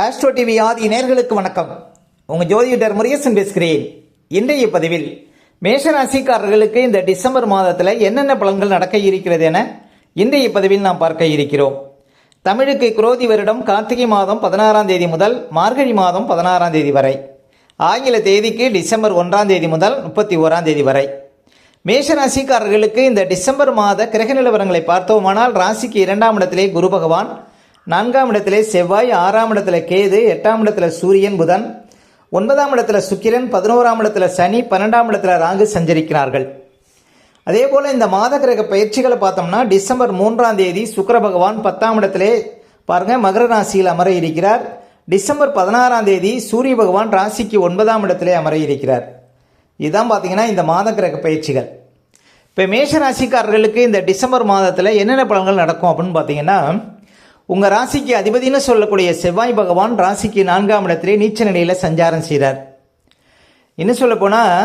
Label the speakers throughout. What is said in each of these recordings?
Speaker 1: Astro TV ஆதி நேர்களுக்கு வணக்கம். உங்கள் ஜோதிடர் முருகேசன் பேசுகிறேன். இன்றைய பதிவில் மேஷராசிக்காரர்களுக்கு இந்த டிசம்பர் மாதத்தில் என்னென்ன பலன்கள் நடக்க இருக்கிறது என இன்றைய பதிவில் நாம் பார்க்க இருக்கிறோம். தமிழுக்கு குரோதி வருடம் கார்த்திகை மாதம் பதினாறாம் தேதி முதல் மார்கழி மாதம் பதினாறாம் தேதி வரை. ஆங்கில தேதிக்கு டிசம்பர் ஒன்றாம் தேதி முதல் முப்பத்தி ஓராம் தேதி வரை. மேஷராசிக்காரர்களுக்கு இந்த டிசம்பர் மாத கிரக நிலவரங்களை பார்த்தோமானால் ராசிக்கு இரண்டாம் இடத்திலே குரு பகவான் நான்காம் இடத்திலே செவ்வாய் ஆறாம் இடத்துல கேது எட்டாம் இடத்துல சூரியன் புதன் ஒன்பதாம் இடத்துல சுக்கிரன் பதினோராம் இடத்துல சனி பன்னெண்டாம் இடத்துல ராகு சஞ்சரிக்கிறார்கள். அதே போல் இந்த மாத கிரக பயிற்சிகளை பார்த்தோம்னா டிசம்பர் மூன்றாம் தேதி சுக்கிர பகவான் பத்தாம் இடத்திலே பாருங்கள் மகர ராசியில் அமர இருக்கிறார். டிசம்பர் பதினாறாம் தேதி சூரிய பகவான் ராசிக்கு ஒன்பதாம் இடத்திலே அமர இருக்கிறார். இதுதான் பார்த்தீங்கன்னா இந்த மாத கிரக பயிற்சிகள். இப்போ மேஷ ராசிக்காரர்களுக்கு இந்த டிசம்பர் மாதத்தில் என்னென்ன பலன்கள் நடக்கும் அப்படின்னு பார்த்தீங்கன்னா உங்கள் ராசிக்கு அதிபதினு சொல்லக்கூடிய செவ்வாய் பகவான் ராசிக்கு நான்காம் இடத்திலே நீச்ச நிலையில் சஞ்சாரம் செய்கிறார் இன்னும் சொல்லப்போனால்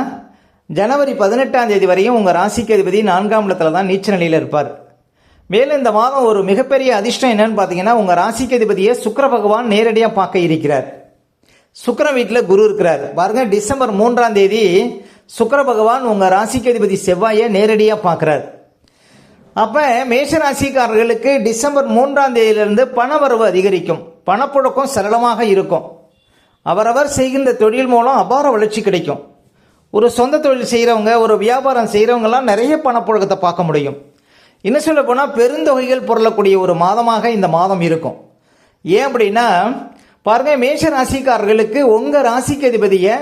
Speaker 1: ஜனவரி பதினெட்டாம் தேதி வரையும் உங்கள் ராசிக்கு அதிபதி நான்காம் இடத்துல தான் நீச்ச நிலையில் இருப்பார். மேலும் இந்த மாதம் ஒரு மிகப்பெரிய அதிர்ஷ்டம் என்னன்னு பார்த்தீங்கன்னா உங்கள் ராசிக்கு அதிபதியை சுக்கிர பகவான் நேரடியாக பார்க்க இருக்கிறார். சுக்கிர வீட்டில் குரு இருக்கிறார். பாருங்க டிசம்பர் மூன்றாம் தேதி சுக்கர பகவான் உங்கள் ராசிக்கு அதிபதி செவ்வாயை நேரடியாக பார்க்குறார். அப்போ மேஷராசிக்காரர்களுக்கு டிசம்பர் மூன்றாம் தேதியிலிருந்து பணவரவு அதிகரிக்கும். பணப்புழக்கம் சரளமாக இருக்கும். அவரவர் செய்கின்ற தொழில் மூலம் அபார வளர்ச்சி கிடைக்கும். ஒரு சொந்த தொழில் செய்கிறவங்க ஒரு வியாபாரம் செய்கிறவங்கலாம் நிறைய பணப்புழக்கத்தை பார்க்க முடியும். என்ன சொல்ல போனால் பெருந்தொகைகள் பொருளக்கூடிய ஒரு மாதமாக இந்த மாதம் இருக்கும். ஏன் அப்படின்னா பாருங்க மேஷ ராசிக்காரர்களுக்கு உங்கள் ராசிக்கு அதிபதியை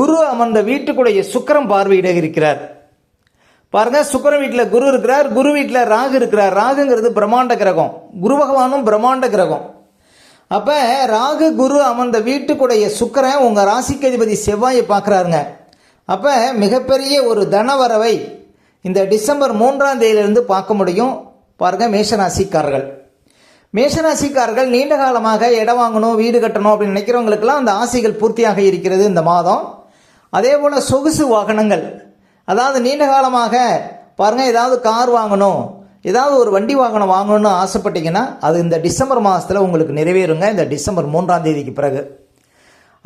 Speaker 1: குரு அமர்ந்த வீட்டுக்குடைய சுக்கரம் பார்வையிட இருக்கிறார். பாருங்க சுக்கர வீட்டில் குரு இருக்கிறார் குரு வீட்டில் ராகு இருக்கிறார். ராகுங்கிறது பிரம்மாண்ட கிரகம். குரு பகவானும் பிரம்மாண்ட கிரகம். அப்போ ராகு குரு அமர்ந்த வீட்டுக்குடைய சுக்கரன் உங்கள் ராசிக்கு அதிபதி செவ்வாயை பார்க்குறாருங்க. அப்போ மிகப்பெரிய ஒரு தனவரவை இந்த டிசம்பர் மூன்றாம் தேதியிலிருந்து பார்க்க முடியும். பாருங்க மேஷராசிக்காரர்கள். மேஷராசிக்காரர்கள் நீண்ட காலமாக இடம் வாங்கணும் வீடு கட்டணும் அப்படின்னு நினைக்கிறவங்களுக்கெல்லாம் அந்த ஆசைகள் பூர்த்தியாக இருக்கிறது இந்த மாதம். அதே போல் சொகுசு வாகனங்கள். அதாவது நீண்ட காலமாக பாருங்கள் ஏதாவது கார் வாங்கணும் ஏதாவது ஒரு வண்டி வாகனம் வாங்கணும்னு ஆசைப்பட்டீங்கன்னா அது இந்த டிசம்பர் மாதத்தில் உங்களுக்கு நிறைவேறுங்க. இந்த டிசம்பர் மூன்றாம் தேதிக்கு பிறகு.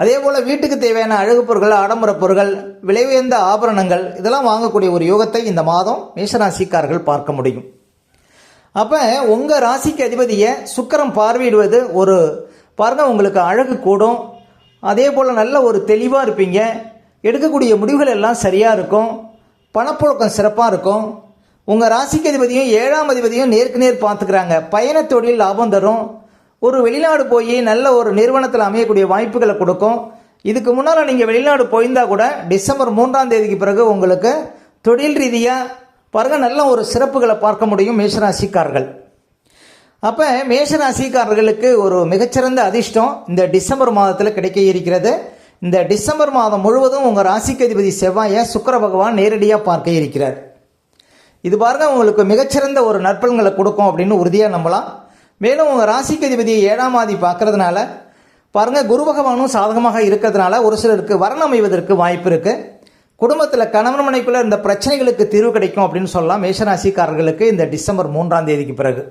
Speaker 1: அதே போல் வீட்டுக்கு தேவையான அழகு பொருட்கள் ஆடம்பர பொருட்கள் விலை உயர்ந்த ஆபரணங்கள் இதெல்லாம் வாங்கக்கூடிய ஒரு யோகத்தை இந்த மாதம் மேஷராசிக்காரர்கள் பார்க்க முடியும். அப்போ உங்கள் ராசிக்கு அதிபதியை சுக்கரம் பார்வையிடுவது ஒரு பாருங்கள் உங்களுக்கு அழகு கூடும். அதே போல் நல்ல ஒரு தெளிவாக இருப்பீங்க. எடுக்கக்கூடிய முடிவுகள் எல்லாம் சரியாக இருக்கும். பணப்புழக்கம் சிறப்பாக இருக்கும். உங்கள் ராசிக்கு அதிபதியும் ஏழாம் அதிபதியும் நேருக்கு நேர் பார்த்துக்கிறாங்க. பயணத்தொழில் லாபம் தரும். ஒரு வெளிநாடு போய் நல்ல ஒரு நிறுவனத்தில் அமையக்கூடிய வாய்ப்புகளை கொடுக்கும். இதுக்கு முன்னால் நீங்கள் வெளிநாடு போயிருந்தால் கூட டிசம்பர் மூன்றாம் தேதிக்கு பிறகு உங்களுக்கு தொழில் ரீதியாக பாருங்கள் நல்ல ஒரு சிறப்புகளை பார்க்க முடியும் மேஷராசிக்காரர்கள். அப்போ மேஷராசிக்காரர்களுக்கு ஒரு மிகச்சிறந்த அதிர்ஷ்டம் இந்த டிசம்பர் மாதத்தில் கிடைக்க இருக்கிறது. இந்த டிசம்பர் மாதம் முழுவதும் உங்கள் ராசிக்கு அதிபதி செவ்வாயை சுக்கர பகவான் நேரடியாக பார்க்க இருக்கிறார். இது பாருங்க உங்களுக்கு மிகச்சிறந்த ஒரு நற்பலன்களை கொடுக்கும் அப்படின்னு உறுதியாக நம்பலாம். மேலும் உங்கள் ராசிக்கு அதிபதியை ஏழாம் ஆதி பார்க்கறதுனால பாருங்க குரு பகவானும் சாதகமாக இருக்கிறதுனால ஒரு சிலருக்கு வரணம் அமைவதற்கு வாய்ப்பு இருக்குது குடும்பத்தில் கணவன் மனைக்குள்ள இந்த பிரச்சனைகளுக்கு தீர்வு கிடைக்கும் அப்படின்னு சொல்லலாம். மேஷராசிக்காரர்களுக்கு இந்த டிசம்பர் மூன்றாம் தேதிக்கு பிறகு.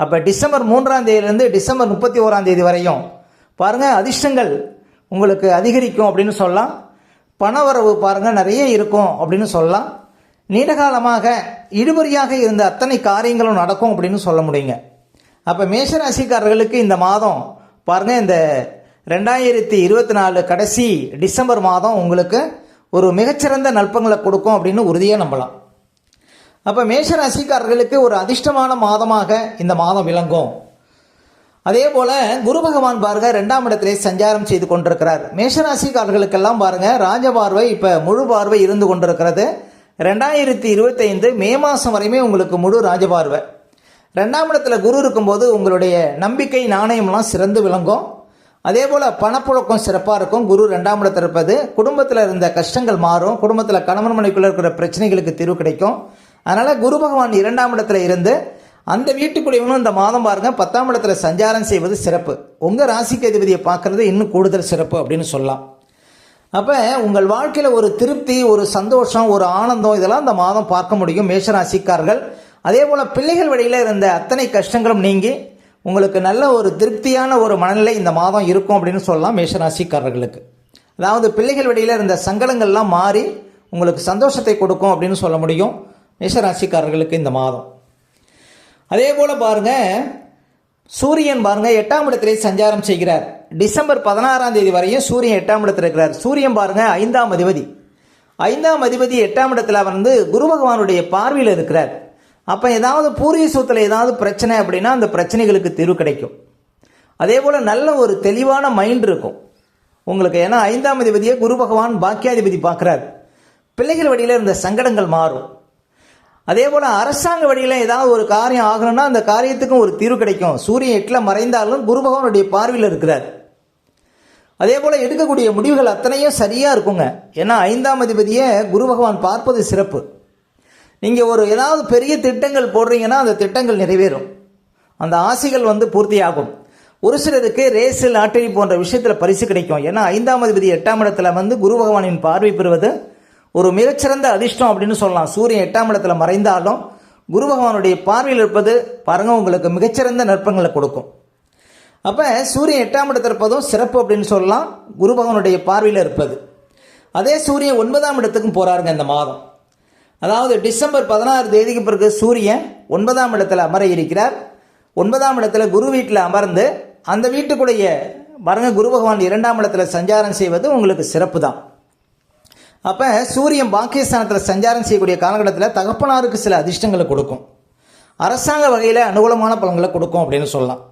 Speaker 1: அப்போ டிசம்பர் மூன்றாம் தேதியிலேருந்து டிசம்பர் முப்பத்தி ஓராம் தேதி வரையும் பாருங்கள் அதிர்ஷ்டங்கள் உங்களுக்கு அதிகரிக்கும் அப்படின்னு சொல்லலாம். பணவரவு பாருங்கள் நிறைய இருக்கும் அப்படின்னு சொல்லலாம். நீண்டகாலமாக இழுபறியாக இருந்த அத்தனை காரியங்களும் நடக்கும் அப்படின்னு சொல்ல முடியுங்க. அப்போ மேஷராசிக்காரர்களுக்கு இந்த மாதம் பாருங்கள் இந்த ரெண்டாயிரத்தி இருபத்தி நாலு கடைசி டிசம்பர் மாதம் உங்களுக்கு ஒரு மிகச்சிறந்த நல்பங்களை கொடுக்கும் அப்படின்னு உறுதியாக நம்பலாம். அப்போ மேஷராசிக்காரர்களுக்கு ஒரு அதிர்ஷ்டமான மாதமாக இந்த மாதம் விளங்கும். அதே போல குரு பகவான் பாருங்க ரெண்டாம் இடத்திலே சஞ்சாரம் செய்து கொண்டிருக்கிறார். மேஷராசிக்காரர்களுக்கெல்லாம் பாருங்க ராஜ பார்வை இப்போ முழு பார்வை இருந்து கொண்டிருக்கிறது. ரெண்டாயிரத்தி இருபத்தைந்து மே மாதம் வரையுமே உங்களுக்கு முழு ராஜபார்வை ரெண்டாம் இடத்துல குரு இருக்கும்போது உங்களுடைய நம்பிக்கை நாணயம்லாம் சிறந்து விளங்கும். அதே போல் பணப்புழக்கம் சிறப்பாக இருக்கும் குரு ரெண்டாம் இடத்துல இருப்பது. குடும்பத்தில் இருந்த கஷ்டங்கள் மாறும் குடும்பத்தில் கணவன் மனைக்குள்ளே இருக்கிற பிரச்சனைகளுக்கு தீர்வு கிடைக்கும். அதனால் குரு பகவான் இரண்டாம் இடத்துல இருந்து அந்த வீட்டுக்குடையவனும் இந்த மாதம் பாருங்க பத்தாம் இடத்துல சஞ்சாரம் செய்வது சிறப்பு. உங்கள் ராசிக்கு அதிபதியை பார்க்குறது இன்னும் கூடுதல் சிறப்பு அப்படின்னு சொல்லலாம். அப்போ உங்கள் வாழ்க்கையில் ஒரு திருப்தி ஒரு சந்தோஷம் ஒரு ஆனந்தம் இதெல்லாம் இந்த மாதம் பார்க்க முடியும் மேஷராசிக்காரர்கள். அதே போல் பிள்ளைகள் வழியில் இருந்த அத்தனை கஷ்டங்களும் நீங்கி உங்களுக்கு நல்ல ஒரு திருப்தியான ஒரு மனநிலை இந்த மாதம் இருக்கும் அப்படின்னு சொல்லலாம் மேஷராசிக்காரர்களுக்கு. அதாவது பிள்ளைகள் வழியில் இருந்த சங்கடங்கள்லாம் மாறி உங்களுக்கு சந்தோஷத்தை கொடுக்கும் அப்படின்னு சொல்ல முடியும் மேஷராசிக்காரர்களுக்கு இந்த மாதம். அதே போல் பாருங்கள் சூரியன் பாருங்கள் எட்டாம் இடத்திலே சஞ்சாரம் செய்கிறார். டிசம்பர் பதினாறாம் தேதி வரையும் சூரியன் எட்டாம் இடத்தில் இருக்கிறார். சூரியன் பாருங்கள் ஐந்தாம் அதிபதி. ஐந்தாம் அதிபதி எட்டாம் இடத்துல வந்து குரு பகவானுடைய பார்வையில் இருக்கிறார். அப்போ ஏதாவது பூர்வீக சொத்துல ஏதாவது பிரச்சனை அப்படின்னா அந்த பிரச்சனைகளுக்கு தீர்வு கிடைக்கும். அதே போல் நல்ல ஒரு தெளிவான மைண்ட் இருக்கும். உங்களுக்கு ஏன்னா ஐந்தாம் அதிபதியை குரு பகவான் பாக்கியாதிபதி பார்க்குறார். பிள்ளைகள் வழியில் இருந்த சங்கடங்கள் மாறும். அதே போல் அரசாங்க வழியில் ஏதாவது ஒரு காரியம் ஆகணும்னா அந்த காரியத்துக்கும் ஒரு தீர்வு கிடைக்கும். சூரியன் எட்டில் மறைந்தாலும் குரு பகவானுடைய பார்வையில் இருக்கிறார். அதே போல் எடுக்கக்கூடிய முடிவுகள் அத்தனையும் சரியாக இருக்குங்க. ஏன்னா ஐந்தாம் அதிபதியை குரு பகவான் பார்ப்பது சிறப்பு. நீங்கள் ஒரு ஏதாவது பெரிய திட்டங்கள் போடுறீங்கன்னா அந்த திட்டங்கள் நிறைவேறும். அந்த ஆசைகள் வந்து பூர்த்தியாகும். ஒரு சிலருக்கு ரேஸில் லாட்டரி போன்ற விஷயத்தில் பரிசு கிடைக்கும். ஏன்னா ஐந்தாம் அதிபதி எட்டாம் இடத்துல வந்து குரு பகவானின் பார்வை பெறுவது ஒரு மிகச்சிறந்த அதிர்ஷ்டம் அப்படின்னு சொல்லலாம். சூரியன் எட்டாம் இடத்துல மறைந்தாலும் குரு பகவானுடைய பார்வையில் இருப்பது பாருங்க உங்களுக்கு மிகச்சிறந்த நற்பங்களை கொடுக்கும். அப்போ சூரியன் எட்டாம் இடத்தில் இருப்பதும் சிறப்பு அப்படின்னு சொல்லலாம். குரு பகவானுடைய பார்வையில் இருப்பது. அதே சூரியன் ஒன்பதாம் இடத்துக்கும் போகிறாருங்க இந்த மாதம். அதாவது டிசம்பர் பதினாறு தேதிக்கு பிறகு சூரியன் ஒன்பதாம் இடத்துல அமர இருக்கிறார். ஒன்பதாம் இடத்துல குரு வீட்டில் அமர்ந்து அந்த வீட்டுக்குடைய பாருங்க குரு பகவான் இரண்டாம் இடத்துல சஞ்சாரம் செய்வது உங்களுக்கு சிறப்பு தான் அப்போ சூரியன் பாக்கியஸ்தானத்தில் சஞ்சாரம் செய்யக்கூடிய காலகட்டத்தில் தகப்பனாருக்கு சில அதிர்ஷ்டங்களை கொடுக்கும். அரசாங்க வகையில் அனுகூலமான பலன்களை கொடுக்கும் அப்படின்னு சொல்லலாம்.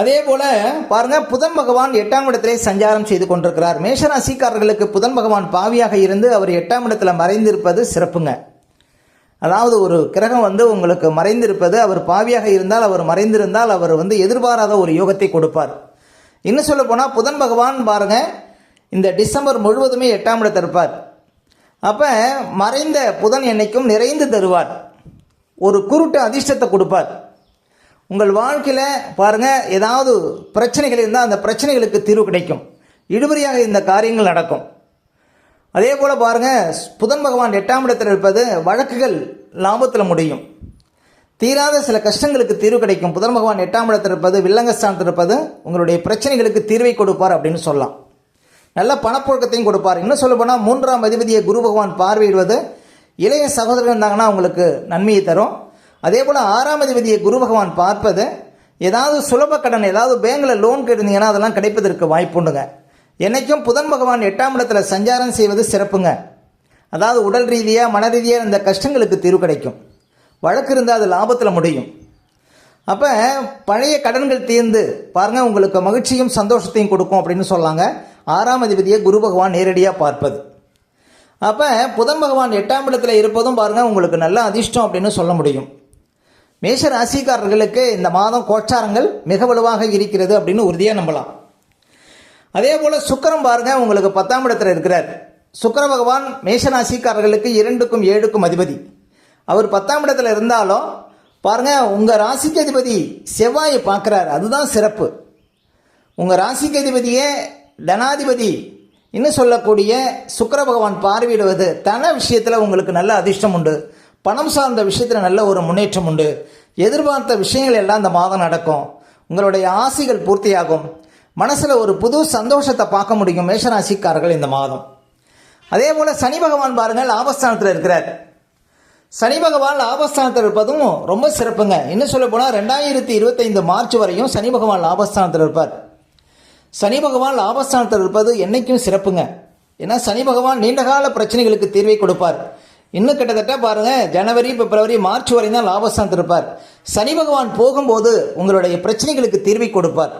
Speaker 1: அதே போல் பாருங்கள் புதன் பகவான் எட்டாம் இடத்திலே சஞ்சாரம் செய்து கொண்டிருக்கிறார். மேஷராசிக்காரர்களுக்கு புதன் பகவான் பாவியாக இருந்து அவர் எட்டாம் இடத்துல மறைந்திருப்பது சிறப்புங்க. அதாவது ஒரு கிரகம் வந்து உங்களுக்கு மறைந்திருப்பது அவர் பாவியாக இருந்தால் அவர் மறைந்திருந்தால் அவர் வந்து எதிர்பாராத ஒரு யோகத்தை கொடுப்பார். இன்னும் சொல்ல போனால் புதன் பகவான் பாருங்க இந்த டிசம்பர் முழுவதுமே எட்டாம் இடத்தில் இருப்பார் அப்போ மறைந்த புதன் என்னைக்கும் நிறைந்து தருவார். ஒரு குருட்டு அதிர்ஷ்டத்தை கொடுப்பார். உங்கள் வாழ்க்கையில் பாருங்கள் ஏதாவது பிரச்சனைகள் இருந்தால் அந்த பிரச்சனைகளுக்கு தீர்வு கிடைக்கும். இழுபறியாக இந்த காரியங்கள் நடக்கும். அதே போல் பாருங்கள் புதன் பகவான் எட்டாம் இடத்தில் இருப்பது வழக்குகள் லாபத்தில் முடியும். தீராத சில கஷ்டங்களுக்கு தீர்வு கிடைக்கும். புதன் பகவான் எட்டாம் இடத்தில் இருப்பது வில்லங்கஸ்தானத்தில் இருப்பது உங்களுடைய பிரச்சனைகளுக்கு தீர்வை கொடுப்பார் அப்படின்னு சொல்லலாம். நல்ல பணப்புழக்கத்தையும் கொடுப்பார். இன்னும் சொல்ல போனால் மூன்றாம் அதிபதியை குரு பகவான் பார்வையிடுவது இளைய சகோதரர் இருந்தாங்கன்னா அவங்களுக்கு நன்மையை தரும். அதே போல் ஆறாம் அதிபதியை குரு பகவான் பார்ப்பது ஏதாவது சுலப கடன் ஏதாவது பேங்கில் லோன் கேட்டிருந்தீங்கன்னா அதெல்லாம் கிடைப்பதற்கு வாய்ப்புண்டுங்க என்னைக்கும் புதன் பகவான் எட்டாம் இடத்துல சஞ்சாரம் செய்வது சிறப்புங்க. அதாவது உடல் ரீதியாக மன ரீதியாக இந்த கஷ்டங்களுக்கு தீர்வு கிடைக்கும். வழக்கு இருந்தால் அது லாபத்தில் முடியும். அப்போ பழைய கடன்கள் தீர்ந்து பாருங்கள் உங்களுக்கு மகிழ்ச்சியும் சந்தோஷத்தையும் கொடுக்கும் அப்படின்னு சொல்லாங்க. ஆறாம் அதிபதியை குரு பகவான் நேரடியாக பார்ப்பது. அப்போ புதன் பகவான் எட்டாம் இடத்துல இருப்பதும் பாருங்கள் உங்களுக்கு நல்ல அதிர்ஷ்டம் அப்படின்னு சொல்ல முடியும். மேஷ ராசிக்காரர்களுக்கு இந்த மாதம் கோச்சாரங்கள் மிக வலுவாக இருக்கிறது அப்படின்னு உறுதியாக நம்பலாம். அதே போல் சுக்கரம் பாருங்க உங்களுக்கு பத்தாம் இடத்துல இருக்கிறார். சுக்கர பகவான் மேஷ ராசிக்காரர்களுக்கு இரண்டுக்கும் ஏழுக்கும் அதிபதி. அவர் பத்தாம் இடத்துல இருந்தாலும் பாருங்க உங்கள் ராசிக்கு அதிபதி செவ்வாயை பார்க்குறாரு. அதுதான் சிறப்பு. உங்கள் ராசிக்கு அதிபதியே தனாதிபதி. இன்னும் சொல்லக்கூடிய சுக்கர பகவான் பார்வையிடுவது தன விஷயத்தில் உங்களுக்கு நல்ல அதிர்ஷ்டம் உண்டு. பணம் சார்ந்த விஷயத்தில் நல்ல ஒரு முன்னேற்றம் உண்டு. எதிர்பார்த்த விஷயங்கள் எல்லாம் இந்த மாதம் நடக்கும். உங்களுடைய ஆசைகள் பூர்த்தியாகும். மனசில் ஒரு புது சந்தோஷத்தை பார்க்க முடியும் மேஷராசிக்காரர்கள் இந்த மாதம். அதே போல் சனி பகவான் பாருங்கள் லாபஸ்தானத்தில் இருக்கிறார். சனி பகவான் லாபஸ்தானத்தில் இருப்பதும் ரொம்ப சிறப்புங்க. இன்னும் சொல்ல போனால் ரெண்டாயிரத்தி இருபத்தைந்து மார்ச் வரையும் சனி பகவான் லாபஸ்தானத்தில் இருப்பார். சனி பகவான் லாபஸ்தானத்தில் இருப்பது என்னைக்கும் சிறப்புங்க. ஏன்னா சனி பகவான் நீண்டகால பிரச்சனைகளுக்கு தீர்வை கொடுப்பார். இன்னும் கிட்டத்தட்ட பாருங்கள் ஜனவரி பிப்ரவரி மார்ச் வரை தான் லாபஸ்தானத்தில் இருப்பார். சனி பகவான் போகும்போது உங்களுடைய பிரச்சனைகளுக்கு தீர்வை கொடுப்பார்.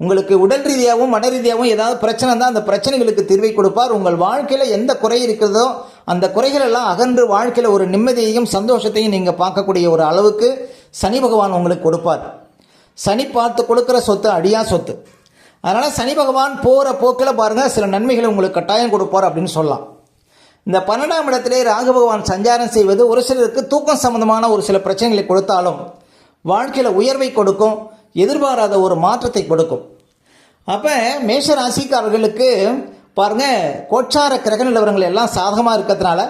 Speaker 1: உங்களுக்கு உடல் ரீதியாகவும் மன ரீதியாகவும் ஏதாவது பிரச்சனை இருந்தால் அந்த பிரச்சனைகளுக்கு தீர்வை கொடுப்பார். உங்கள் வாழ்க்கையில் எந்த குறை இருக்கிறதோ அந்த குறைகள் எல்லாம் அகன்று வாழ்க்கையில் ஒரு நிம்மதியையும் சந்தோஷத்தையும் நீங்கள் பார்க்கக்கூடிய ஒரு அளவுக்கு சனி பகவான் உங்களுக்கு கொடுப்பார். சனி பார்த்து கொடுக்குற சொத்து அடியா சொத்து. அதனால் சனி பகவான் போகிற போக்கில் பாருங்கள் சில நன்மைகளை உங்களுக்கு கட்டாயம் கொடுப்பார் அப்படின்னு சொல்லலாம். இந்த பன்னெண்டாம் இடத்திலே ராகு பகவான் சஞ்சாரம் செய்வது ஒரு சிலருக்கு தூக்கம் சம்பந்தமான ஒரு சில பிரச்சனைகளை கொடுத்தாலும் வாழ்க்கையில் உயர்வை கொடுக்கும் எதிர்பாராத ஒரு மாற்றத்தை கொடுக்கும். அப்போ மேஷ ராசிக்காரர்களுக்கு பாருங்க கோச்சார கிரக நிலவரங்கள் எல்லாம் சாதகமாக இருக்கிறதுனால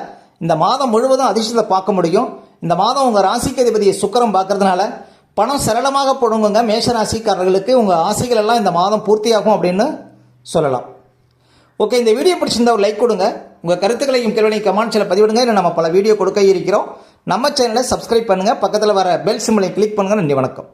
Speaker 1: இந்த மாதம் முழுவதும் அதிர்ஷ்டத்தை பார்க்க முடியும். இந்த மாதம் உங்கள் ராசிக்கு அதிபதியை சுக்கரம் பார்க்கறதுனால பணம் சரளமாக புடுங்குங்க மேஷராசிக்காரர்களுக்கு உங்கள் ஆசைகள் எல்லாம் இந்த மாதம் பூர்த்தியாகும் அப்படின்னு சொல்லலாம். ஓகே இந்த வீடியோ பிடிச்சிருந்தா ஒரு லைக் கொடுங்க. உங்கள் கருத்துக்களையும் கேள்விகளையும் கமெண்ட்ஸில் பதிவிடுங்க. இல்லை நம்ம பல வீடியோ கொடுக்க இருக்கிறோம். நம்ம சேனலை சப்ஸ்கிரைப் பண்ணுங்கள் பக்கத்தில் வர பெல் சிம்பிளை கிளிக் பண்ணுங்கள் நன்றி வணக்கம்.